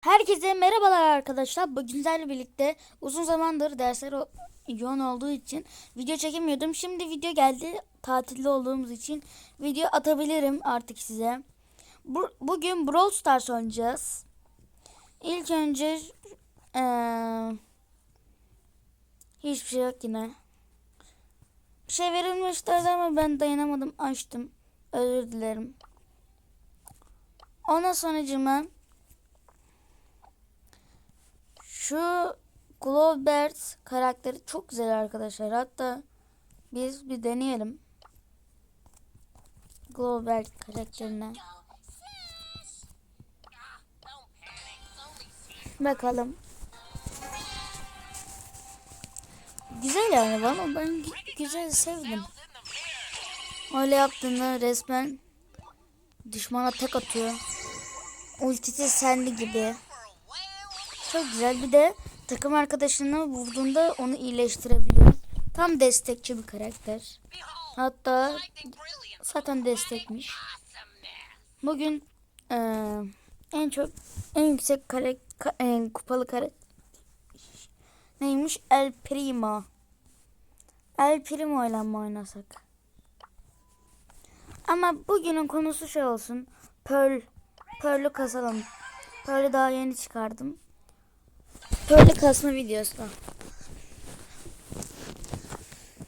Herkese merhabalar arkadaşlar. Bugün sizlerle birlikte uzun zamandır dersler yoğun olduğu için video çekemiyordum. Şimdi video geldi. Tatilde olduğumuz için video atabilirim artık size. Bu, bugün Brawl Stars oynayacağız. İlk önce eee, hiçbir şey yok yine. Bir şey verilmişti ama ben dayanamadım açtım. Özür dilerim. Ondan sonracığıma Şu Glowbirds karakteri çok güzel arkadaşlar. Hatta biz bir deneyelim. Glowbird karakterine. Bakalım. Güzel yani bana ben gü- güzel sevdim. Öyle yaptığında resmen düşmana tek atıyor. Ultisi sendi gibi. Çok güzel. Bir de takım arkadaşını vurduğunda onu iyileştirebiliyor. Tam destekçi bir karakter. Hatta zaten destekmiş. Bugün eee, en çok en yüksek kare, ka- e, kupalı kare neymiş? El Primo. El Primo ile mi oynasak? Ama bugünün konusu şey olsun. Pearl. Pearl'ü kasalım. Pearl'ü daha yeni çıkardım. Böyle kasma videosu.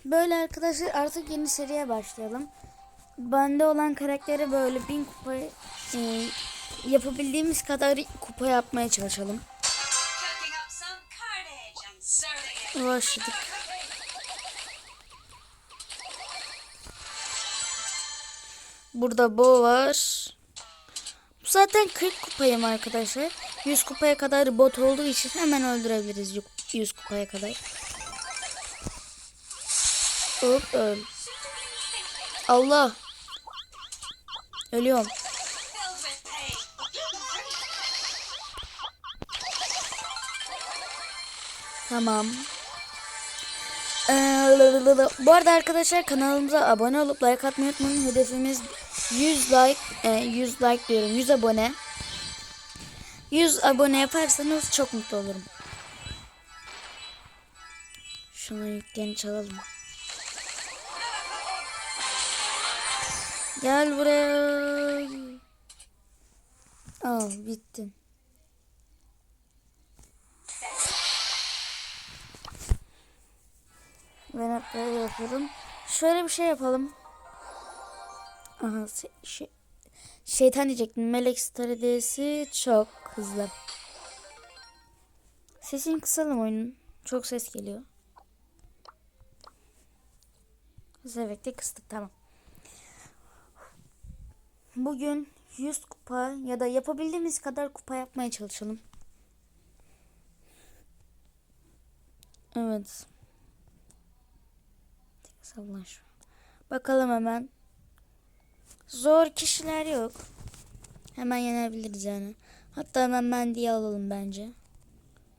Böyle arkadaşlar artık yeni seriye başlayalım. Bende olan karakteri böyle bin kupa e, yapabildiğimiz kadar kupa yapmaya çalışalım. Başladık. Burada Bo var. Zaten 40 kupayım arkadaşlar. 100 kupaya kadar bot olduğu için hemen öldürebiliriz 100 kupaya kadar. Hop öl. Allah. Ölüyorum. Tamam. Ee, bu arada arkadaşlar kanalımıza abone olup like atmayı unutmayın. Hedefimiz 100 like, e, 100 like diyorum 100 abone. 100 abone yaparsanız çok mutlu olurum. Şunu yüklerini çalalım. Gel buraya. Al bittin. Ben hep böyle yapıyorum. Şöyle bir şey yapalım. Aha, şey, şeytan diyecektim. Melek stratejisi çok hızlı. Sesini kısalım oyunun. Çok ses geliyor. Hız efekti kıstık tamam. Bugün 100 kupa ya da yapabildiğimiz kadar kupa yapmaya çalışalım. Evet. Sallaş. Bakalım hemen. Zor kişiler yok. Hemen yenebiliriz yani. Hatta hemen Mendy'yi alalım bence.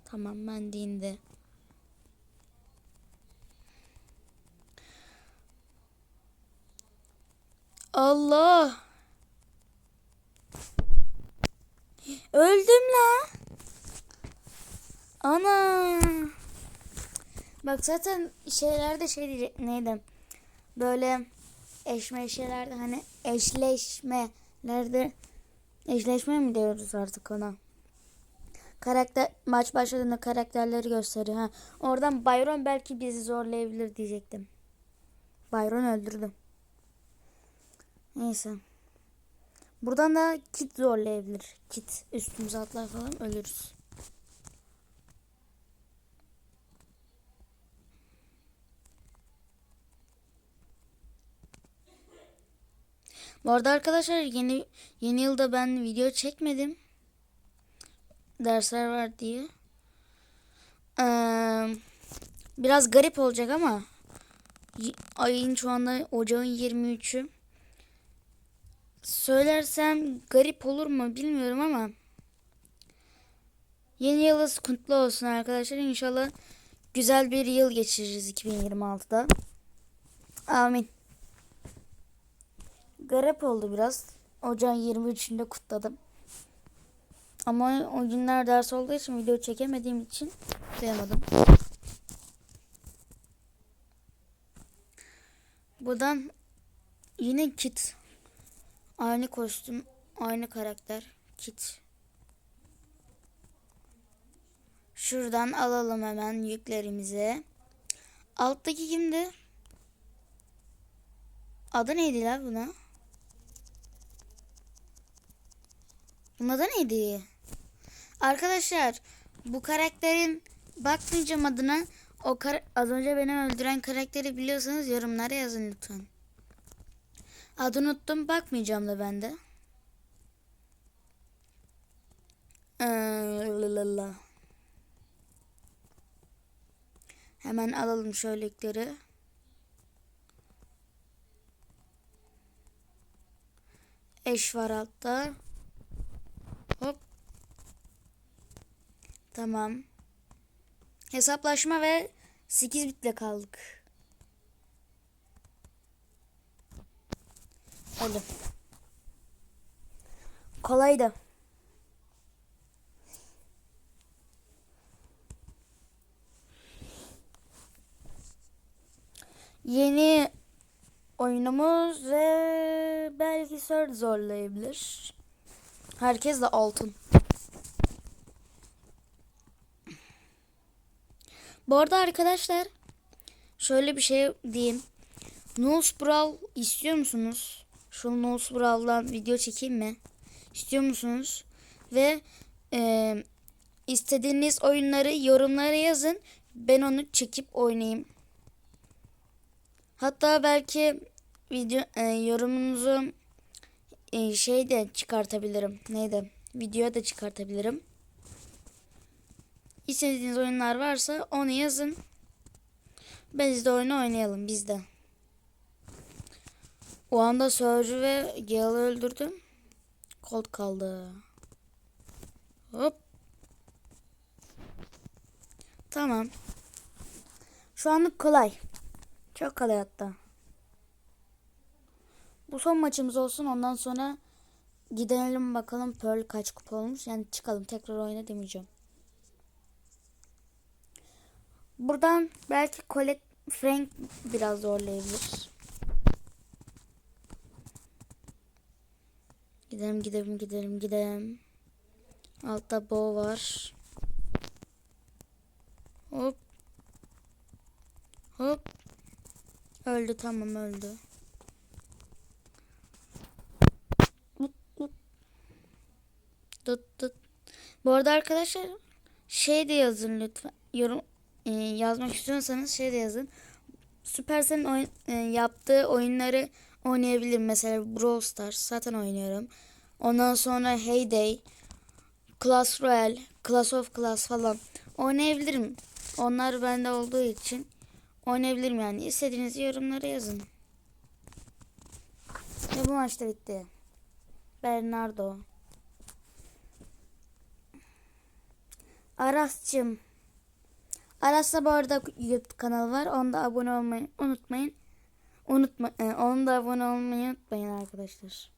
Tamam Mendy'in de. Allah. Öldüm la. Ana. Bak zaten şeylerde şey diyecek neydi? Böyle eşme şeylerde hani eşleşmelerde eşleşme mi diyoruz artık ona? Karakter maç başladığında karakterleri gösteriyor. Ha, oradan Byron belki bizi zorlayabilir diyecektim. Byron öldürdüm. Neyse. Buradan da kit zorlayabilir. Kit üstümüze atlar falan ölürüz. Bu arada arkadaşlar yeni yeni yılda ben video çekmedim. Dersler var diye. Ee, biraz garip olacak ama ayın şu anda ocağın 23'ü. Söylersem garip olur mu bilmiyorum ama yeni yılınız kutlu olsun arkadaşlar. İnşallah güzel bir yıl geçiririz 2026'da. Amin. Garip oldu biraz. Ocağın 23'ünde kutladım. Ama o günler ders olduğu için video çekemediğim için kıyamadım. Buradan yine kit. Aynı kostüm, aynı karakter. Kit. Şuradan alalım hemen yüklerimizi. Alttaki kimdi? Adı neydi lan buna? Bunun adı neydi? Arkadaşlar bu karakterin bakmayacağım adına. O kar az önce beni öldüren karakteri biliyorsanız yorumlara yazın lütfen. Adını unuttum bakmayacağım da ben de. Ee. Hemen alalım şöyle yükleri. Eş var altta. Tamam. Hesaplaşma ve 8 bitle kaldık. Hadi. Kolaydı. Yeni oyunumuz ve belki Sword zorlayabilir. Herkes de altın. Bu arada arkadaşlar şöyle bir şey diyeyim. Nose Brawl istiyor musunuz? Şu Nose Brawl'dan video çekeyim mi? İstiyor musunuz? Ve e, istediğiniz oyunları yorumlara yazın. Ben onu çekip oynayayım. Hatta belki video e, yorumunuzu e, şey de çıkartabilirim. Neydi? Videoya da çıkartabilirim. İstediğiniz oyunlar varsa onu yazın. Biz de oyunu oynayalım biz de. O anda Surge ve Gale'ı öldürdüm. Colt kaldı. Hop. Tamam. Şu anlık kolay. Çok kolay hatta. Bu son maçımız olsun. Ondan sonra gidelim bakalım Pearl kaç kupa olmuş. Yani çıkalım tekrar oyna demeyeceğim. Buradan belki Colette Frank biraz zorlayabilir. Gidelim gidelim gidelim gidelim. Altta Bo var. Hop. Hop. Öldü tamam öldü. Tut tut. Bu arada arkadaşlar şey de yazın lütfen. Yorum e, yazmak istiyorsanız şey de yazın. Supercell'in oyun, e, yaptığı oyunları oynayabilirim. Mesela Brawl Stars zaten oynuyorum. Ondan sonra Heyday, Clash Royale, Clash of Clans falan oynayabilirim. Onlar bende olduğu için oynayabilirim yani. İstediğiniz yorumlara yazın. Ve bu maçta bitti. Bernardo. Aras'cığım. Aras'ta bu arada YouTube kanalı var. Onda abone olmayı unutmayın. Unutma, e, onu da abone olmayı unutmayın arkadaşlar.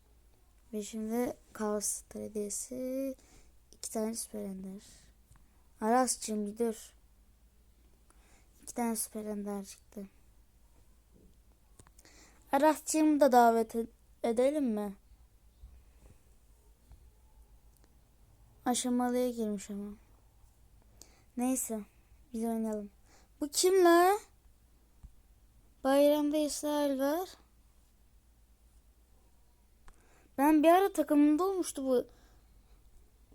Ve şimdi Kaos Stradiyesi iki tane süper ender. Aras'cığım bir dur. İki tane süper ender çıktı. Aras'cığımı da davet ed- edelim mi? Aşamalıya girmiş ama. Neyse. Biz oynayalım. Bu kim la? Bayramda İsrail var. Ben bir ara takımında olmuştu bu.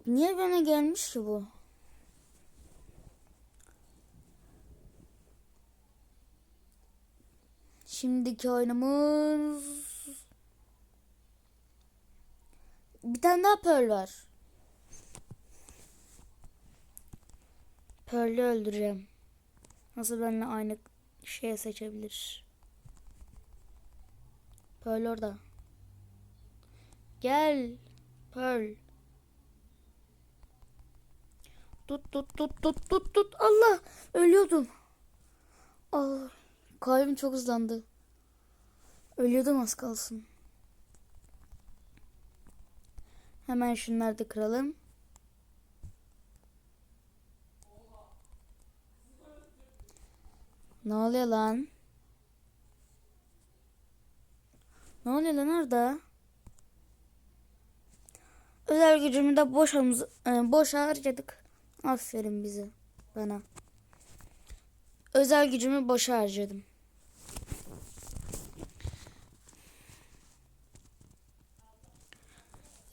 Niye bana gelmiş ki bu? Şimdiki oyunumuz... Bir tane daha Pearl var. Pearl'ü öldüreceğim. Nasıl benimle aynı şeye seçebilir? Pearl orada. Gel. Pearl. Tut tut tut tut tut tut. Allah. Ölüyordum. Allah. Kalbim çok hızlandı. Ölüyordum az kalsın. Hemen şunları da kıralım. Ne oluyor lan? Ne oluyor lan orada? Özel gücümü de boş, hamz- e, boş harcadık. Aferin bize. Bana. Özel gücümü boşa harcadım.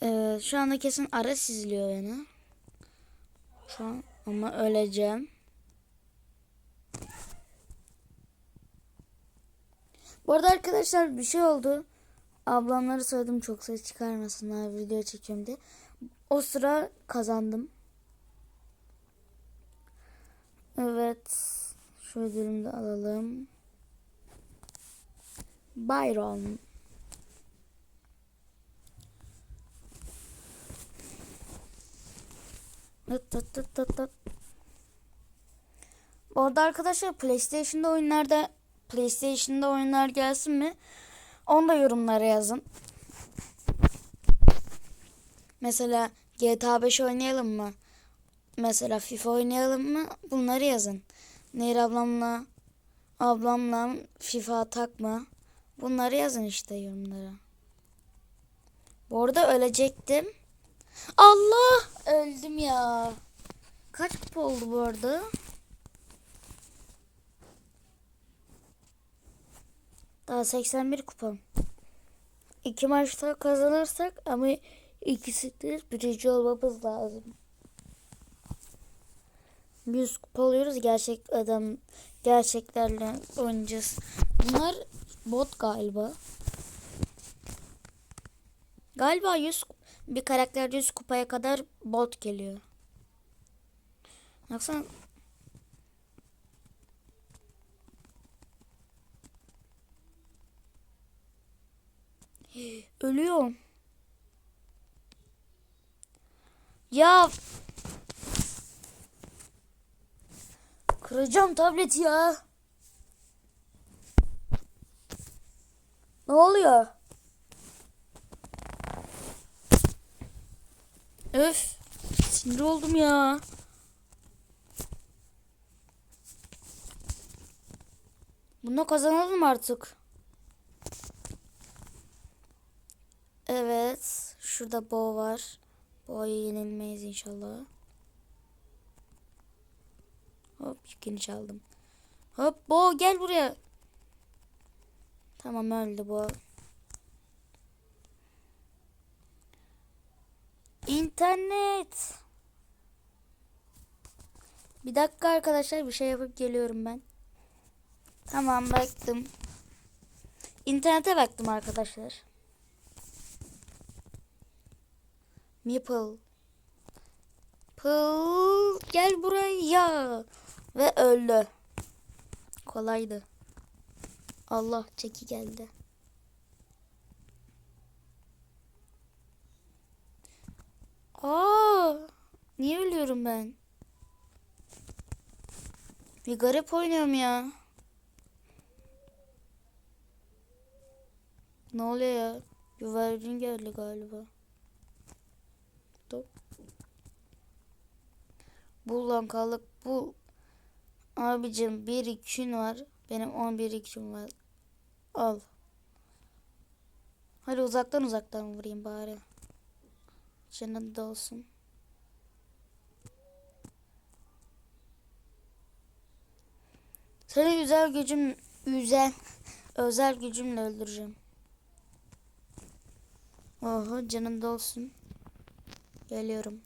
Ee, şu anda kesin Aras izliyor beni. Şu an ama öleceğim. Bu arada arkadaşlar bir şey oldu. Ablamları söyledim çok ses çıkarmasınlar video çekiyorum diye. O sıra kazandım. Evet. Şu ödülümü alalım. Byron. Tıt tıt tıt tıt. Bu arada arkadaşlar PlayStation'da oyunlarda PlayStation'da oyunlar gelsin mi? Onu da yorumlara yazın. Mesela GTA 5 oynayalım mı? Mesela FIFA oynayalım mı? Bunları yazın. Nehir ablamla ablamla FIFA atak mı? Bunları yazın işte yorumlara. Bu arada ölecektim. Allah! Öldüm ya. Kaç kupa oldu bu arada? Daha 81 kupam. İki maçta kazanırsak ama ikisi de birinci olmamız lazım. 100 kupa alıyoruz. Gerçek adam gerçeklerle oynayacağız. Bunlar bot galiba. Galiba 100 bir karakter 100 kupaya kadar bot geliyor. Baksana Ölüyorum. Ya kıracağım tableti ya. Ne oluyor? Öf. Sinir oldum ya. Bunda kazanalım artık. Evet. Şurada Bo var. Bo'ya yenilmeyiz inşallah. Hop yükünü çaldım. Hop Bo gel buraya. Tamam öldü Bo. İnternet. Bir dakika arkadaşlar bir şey yapıp geliyorum ben. Tamam baktım. İnternete baktım arkadaşlar. Meeple. Pıl gel buraya. Ve öldü. Kolaydı. Allah çeki geldi. Aa, niye ölüyorum ben? Bir garip oynuyorum ya. Ne oluyor ya? Güvercin geldi galiba. Top. Bul lan kalık bul. Abicim bir ikün var. Benim 11 iküm var. Al. Hadi uzaktan uzaktan vurayım bari. Canın da olsun. Seni güzel gücüm üzen özel gücümle öldüreceğim. Oho canın da olsun. Geliyorum.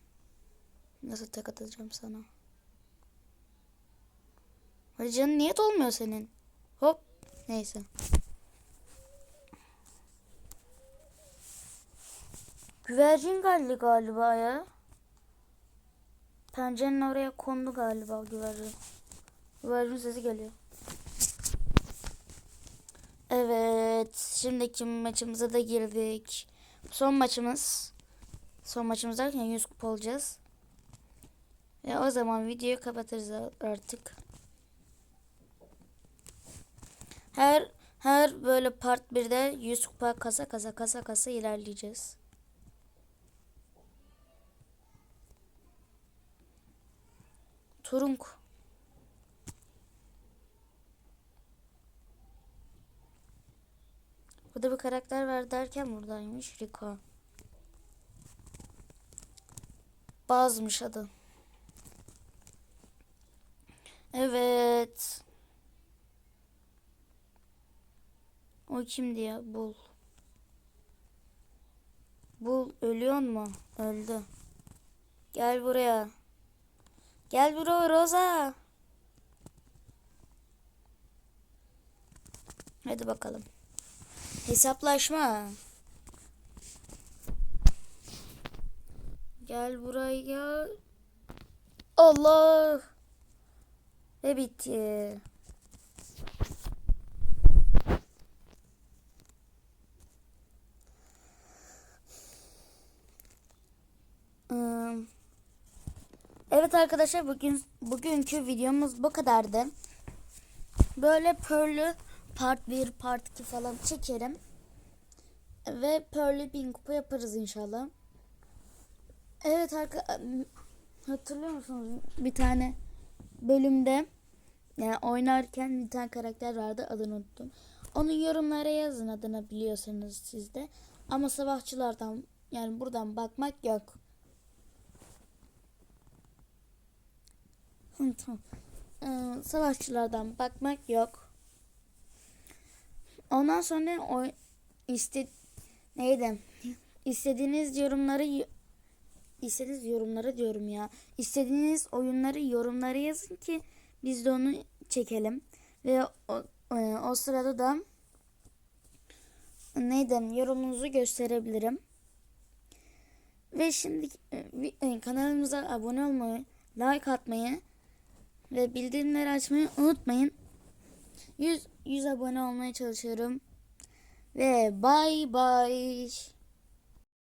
Nasıl tek atacağım sana? Hadi canın niyet olmuyor senin. Hop. Neyse. Güvercin geldi galiba ya. Pencerenin oraya kondu galiba güvercin. Güvercin sesi geliyor. Evet. Şimdiki maçımıza da girdik. Son maçımız. Son maçımız derken 100 kupa olacağız. Ve o zaman videoyu kapatırız artık. Her her böyle part 1'de 100 kupa kasa kasa kasa kasa ilerleyeceğiz. Turunk. Burada bir karakter var derken buradaymış Rico. Bazmış adı. Evet. O kimdi ya? Bul. Bul ölüyor mu? Öldü. Gel buraya. Gel buraya Rosa. Hadi bakalım. Hesaplaşma. Gel buraya. Allah. Ve bitti. Hmm. Evet arkadaşlar bugün bugünkü videomuz bu kadardı. Böyle Pearl'ü part 1, part 2 falan çekerim. Ve Pearl'ü bin kupa yaparız inşallah. Evet hatırlıyor musunuz bir tane bölümde yani oynarken bir tane karakter vardı adını unuttum. Onun yorumlara yazın adını biliyorsanız siz de. Ama savaşçılardan yani buradan bakmak yok. Ee, savaşçılardan bakmak yok. Ondan sonra o iste neydi? İstediğiniz yorumları istediğiniz yorumları diyorum ya. İstediğiniz oyunları yorumlara yazın ki biz de onu çekelim. Ve o, e, o sırada da neydi yorumunuzu gösterebilirim. Ve şimdi e, e, kanalımıza abone olmayı, like atmayı ve bildirimleri açmayı unutmayın. 100 100 abone olmaya çalışıyorum. Ve bye bye.